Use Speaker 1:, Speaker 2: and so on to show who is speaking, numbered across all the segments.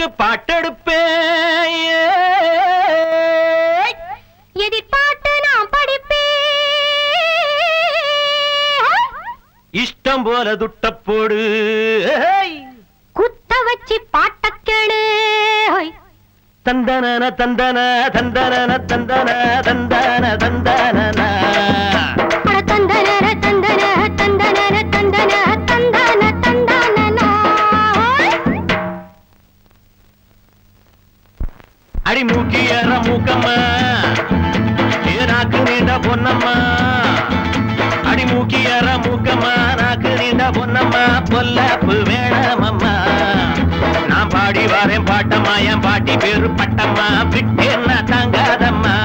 Speaker 1: ஊருக்கு பாட்டெடுப்பேன்.
Speaker 2: எதிர்பார்த்து நான் படிப்பேன்.
Speaker 1: இஷ்டம் போல துட்ட போடு
Speaker 2: குத்த வச்சு பாட்ட கேளு.
Speaker 1: தந்தன தந்தன தந்தன தந்தன தந்தன தந்தன
Speaker 2: அடி
Speaker 1: மூக்கியற மூக்கம்மா ஏ நாக்கு நீண்ட பொன்னம்மா. அடி மூக்கி ஏற மூக்கம்மா நாக்கு நீண்ட பொன்னம்மா. பொல்லப்பு வேணாமம்மா நான் பாடி வரேன் பாட்டம்மா. என் பாட்டி பேரு பட்டம்மா. விட்டேன்னா தாங்காதம்மா.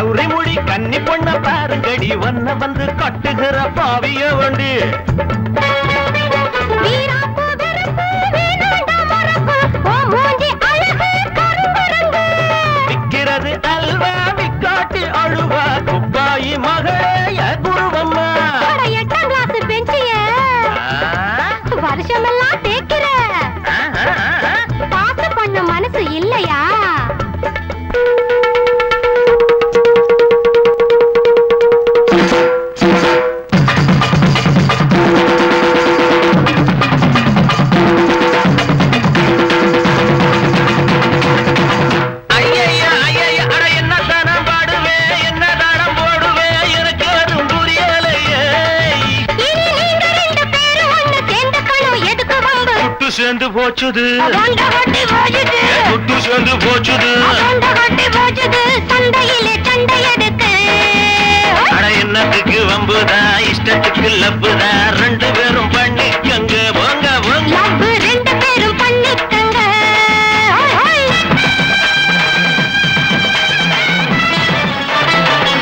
Speaker 1: கௌரி மொழி கன்னி பொண்ண பாருங்கடி வண்ண வந்து கட்டுகிற பாவிய வண்டி. சேர்ந்து போச்சுது. துட்டு சேர்ந்து போச்சுது.
Speaker 2: சண்டையிலே சண்டை எடுக்கு.
Speaker 1: அட என்னத்துக்கு வம்புதா? இஷ்டத்துக்கு லப்புதா?